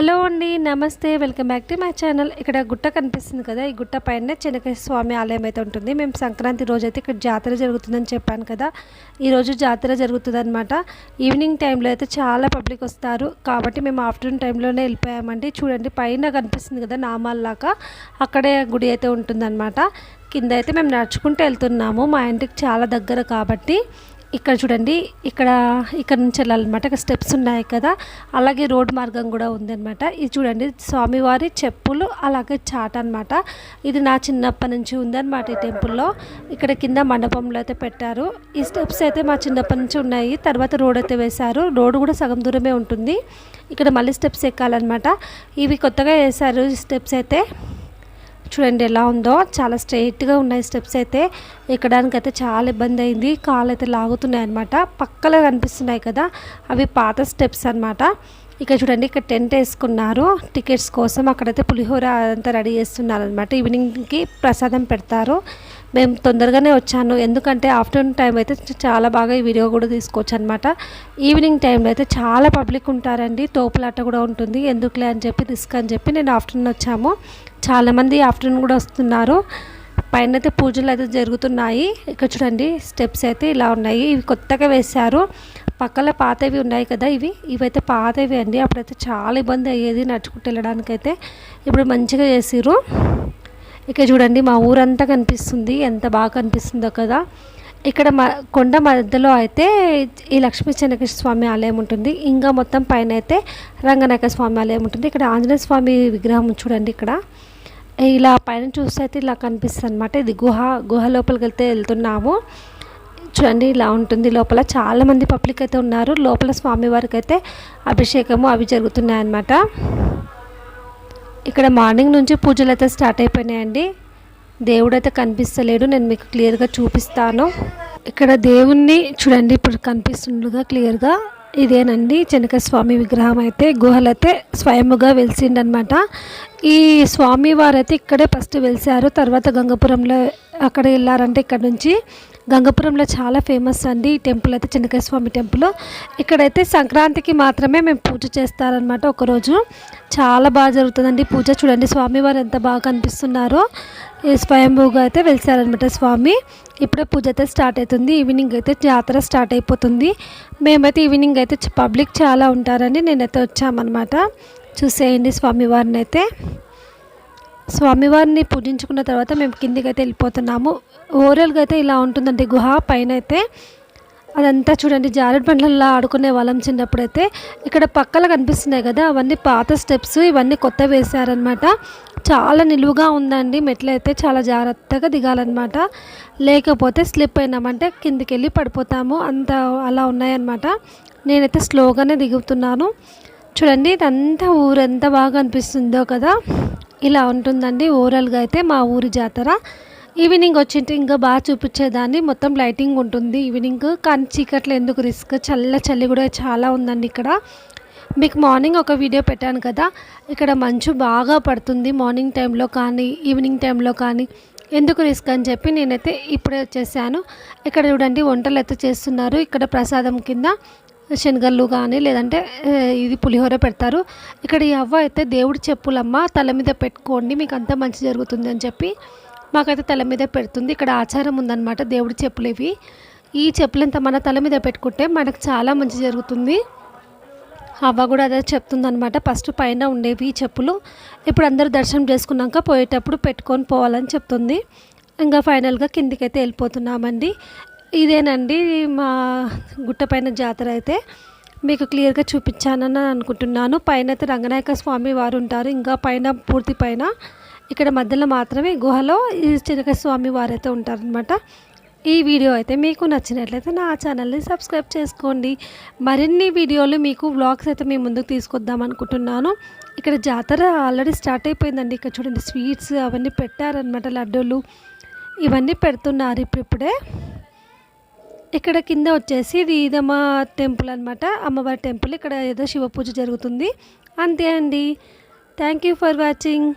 Hello అండి నమస్తే. Welcome back to my channel. ఇక్కడ గుట్ట కనిపిస్తుంది కదా ఈ గుట్ట పైన చెనకేశ్వర స్వామి ఆలయం అయితే ఉంటుంది. మేము సంక్రాంతి రోజు అయితే ఇక్కడ జాతర జరుగుతుందని చెప్పాను కదా. ఈరోజు జాతర జరుగుతుందన్నమాట. ఈవినింగ్ టైంలో అయితే చాలా పబ్లిక్ వస్తారు. కాబట్టి మేము ఆఫ్టర్నూన్ టైంలోనే వెళ్ళిపోయామండి. చూడండి పైన కనిపిస్తుంది కదా నామాల్లాగా. అక్కడే గుడి అయితే ఉంటుందన్నమాట. కింద అయితే మేము నడుచుకుంటూ వెళ్తున్నాము. మా ఇంటికి చాలా దగ్గర కాబట్టి. ఇక్కడ చూడండి ఇక్కడ ఇక్కడ నుంచి వెళ్ళాలన్నమాట. ఇక్కడ స్టెప్స్ ఉన్నాయి కదా. అలాగే రోడ్ మార్గం కూడా ఉందన్నమాట. ఇది చూడండి స్వామివారి చెప్పులు అలాగే చాట అనమాట ఇది నా చిన్నప్పటి నుంచి ఉందన్నమాట ఈ టెంపుల్లో ఇక్కడ కింద మండపంలో అయితే పెట్టారు. ఈ స్టెప్స్ అయితే మా చిన్నప్పటి నుంచి ఉన్నాయి. తర్వాత రోడ్ అయితే వేశారు. రోడ్ కూడా సగం దూరమే ఉంటుంది. ఇక్కడ మళ్ళీ స్టెప్స్ ఎక్కాలన్నమాట. ఇవి కొత్తగా వేశారు ఈ స్టెప్స్ అయితే. చూడండి ఎలా ఉందో. చాలా స్ట్రైట్గా ఉన్నాయి స్టెప్స్ అయితే. ఎక్కడానికి అయితే చాలా ఇబ్బంది అయింది. కాళ్ళు అయితే లాగుతున్నాయి అనమాట పక్కలో కనిపిస్తున్నాయి కదా. అవి పాత స్టెప్స్ అనమాట ఇక్కడ చూడండి ఇక్కడ టెంట్ వేసుకున్నారు. టికెట్స్ కోసం అక్కడైతే పులిహోర అంతా రెడీ చేస్తున్నారు అనమాట ఈవినింగ్కి ప్రసాదం పెడతారు. మేము తొందరగానే వచ్చాను. ఎందుకంటే ఆఫ్టర్నూన్ టైం అయితే చాలా బాగా ఈ వీడియో కూడా తీసుకోవచ్చు అనమాట ఈవినింగ్ టైంలో అయితే చాలా పబ్లిక్ ఉంటారండి. తోపులాట కూడా ఉంటుంది. ఎందుకులే అని చెప్పి రిస్క్ అని చెప్పి నేను ఆఫ్టర్నూన్ వచ్చాము. చాలామంది ఆఫ్టర్నూన్ కూడా వస్తున్నారు. పైన అయితే పూజలు అయితే జరుగుతున్నాయి. ఇక్కడ చూడండి స్టెప్స్ అయితే ఇలా ఉన్నాయి. ఇవి కొత్తగా వేశారు. పక్కన పాతవి ఉన్నాయి కదా ఇవి. ఇవైతే పాతవి అండి. అప్పుడైతే చాలా ఇబ్బంది అయ్యేది నడుచుకుంటూ వెళ్ళడానికైతే. ఇప్పుడు మంచిగా చేసిరు ఇక్కడ చూడండి మా ఊరంతా కనిపిస్తుంది. ఎంత బాగా కనిపిస్తుందో కదా. ఇక్కడ మ కొండ మధ్యలో అయితే ఈ లక్ష్మీ చెన్నకేశ్వర స్వామి ఆలయం ఉంటుంది. ఇంకా మొత్తం పైన అయితే రంగనాయక స్వామి ఆలయం ఉంటుంది. ఇక్కడ ఆంజనేయ స్వామి విగ్రహం చూడండి ఇక్కడ. ఇలా పైన చూస్తే అయితే ఇలా కనిపిస్తుంది అనమాట ఇది గుహ గుహ లోపలికి వెళ్తే వెళ్తున్నాము. చూడండి ఇలా ఉంటుంది లోపల. చాలామంది పబ్లిక్ అయితే ఉన్నారు. లోపల స్వామివారికి అయితే అభిషేకము అవి జరుగుతున్నాయి అన్నమాట ఇక్కడ మార్నింగ్ నుంచి పూజలు అయితే స్టార్ట్ అయిపోయినాయండి. దేవుడు అయితే కనిపిస్తలేడు. నేను మీకు క్లియర్గా చూపిస్తాను. ఇక్కడ దేవుణ్ణి చూడండి ఇప్పుడు కనిపిస్తుండగా క్లియర్గా. ఇదేనండి చెనక స్వామి విగ్రహం అయితే గుహలైతే స్వయముగా వెలిసిండనమాట. ఈ స్వామి వారైతే ఇక్కడే ఫస్ట్ వెలిసారు తర్వాత గంగపురంలో అక్కడ వెళ్ళారంటే ఇక్కడ నుంచి. గంగపురంలో చాలా ఫేమస్ అండి ఈ టెంపుల్ అయితే చెన్నకేశ్వర స్వామి టెంపుల్. ఇక్కడైతే సంక్రాంతికి మాత్రమే మేము పూజ చేస్తారనమాట ఒకరోజు. చాలా బాగా జరుగుతుందండి పూజ. చూడండి స్వామివారు ఎంత బాగా కనిపిస్తున్నారో. స్వయంభూగా అయితే వెలిసారనమాట స్వామి. ఇప్పుడే పూజ అయితే స్టార్ట్ అవుతుంది. ఈవినింగ్ అయితే జాతర స్టార్ట్ అయిపోతుంది. మేమైతే ఈవినింగ్ అయితే పబ్లిక్ చాలా ఉంటారని నేనైతే వచ్చామన్నమాట. చూసేయండి స్వామివారిని అయితే స్వామివారిని పూజించుకున్న తర్వాత మేము కిందికి అయితే వెళ్ళిపోతున్నాము. ఓవరాల్గా అయితే ఇలా ఉంటుందండి గుహ. పైన అయితే అదంతా చూడండి జారెడ్ బండ్లలో ఆడుకునే వాళ్ళం చిన్నప్పుడు అయితే ఇక్కడ పక్కల కనిపిస్తున్నాయి కదా అవన్నీ పాత స్టెప్స్ ఇవన్నీ కొత్త వేశారనమాట చాలా నిలువుగా ఉందండి మెట్లయితే చాలా జాగ్రత్తగా దిగాలన్నమాట. లేకపోతే స్లిప్ అయినామంటే కిందికి వెళ్ళి పడిపోతాము. అంత అలా ఉన్నాయన్నమాట. నేనైతే స్లోగానే దిగుతున్నాను. చూడండి ఇదంతా ఊరు ఎంత బాగా అనిపిస్తుందో కదా. ఇలా ఉంటుందండి. ఓవరాల్గా అయితే మా ఊరి జాతర. ఈవినింగ్ వచ్చింటే ఇంకా బాగా చూపించేదాన్ని. మొత్తం లైటింగ్ ఉంటుంది ఈవినింగ్. కానీ చీకట్లో ఎందుకు రిస్క్? చల్ల చలి కూడా చాలా ఉందండి ఇక్కడ. మీకు మార్నింగ్ ఒక వీడియో పెట్టాను కదా. ఇక్కడ మంచు బాగా పడుతుంది మార్నింగ్ టైంలో కానీ ఈవినింగ్ టైంలో కానీ. ఎందుకు రిస్క్ అని చెప్పి నేనైతే ఇప్పుడే వచ్చేసాను. ఇక్కడ చూడండి వంటలు అయితే చేస్తున్నారు. ఇక్కడ ప్రసాదం కింద. శనగలు కానీ లేదంటే ఇది పులిహోర పెడతారు. ఇక్కడ ఈ అవ్వ అయితే దేవుడి చెప్పులమ్మ తల మీద పెట్టుకోండి మీకు అంతా మంచి జరుగుతుంది అని చెప్పి మాకైతే తల మీద పెడుతుంది. ఇక్కడ ఆచారం ఉందన్నమాట దేవుడి చెప్పులు ఇవి. ఈ చెప్పులంతా మన తల మీద పెట్టుకుంటే మనకు చాలా మంచి జరుగుతుంది. అవ్వ కూడా అదే చెప్తుందనమాట ఫస్ట్ పైన ఉండేవి చెప్పులు. ఇప్పుడు అందరూ దర్శనం చేసుకున్నాక పోయేటప్పుడు పెట్టుకొని పోవాలని చెప్తుంది. ఇంకా ఫైనల్గా కిందికైతే వెళ్ళిపోతున్నామండి. ఇదేనండి మా గుట్ట పైన జాతర అయితే. మీకు క్లియర్గా చూపించానని అనుకుంటున్నాను. పైన అయితే రంగనాయక స్వామి వారు ఉంటారు. ఇంకా పైన పూర్తి పైన ఇక్కడ మధ్యలో మాత్రమే గుహలో ఈ చిరక స్వామి వారైతే ఉంటారనమాట ఈ వీడియో అయితే మీకు నచ్చినట్లయితే నా ఛానల్ని సబ్స్క్రైబ్ చేసుకోండి. మరిన్ని వీడియోలు మీకు వ్లాగ్స్ అయితే మీ ముందుకు తీసుకొద్దాం అనుకుంటున్నాను. ఇక్కడ జాతర ఆల్రెడీ స్టార్ట్ అయిపోయిందండి. ఇక్కడ చూడండి స్వీట్స్ అవన్నీ పెట్టారనమాట లడ్డూలు ఇవన్నీ పెడుతున్నారు ఇప్పుడిప్పుడే. ఇక్కడ కింద వచ్చేసి ఇది ఇదమ్మ టెంపుల్ అనమాట అమ్మవారి టెంపుల్. ఇక్కడ ఏదో శివ పూజ జరుగుతుంది. అంతే అండి. Thank you for watching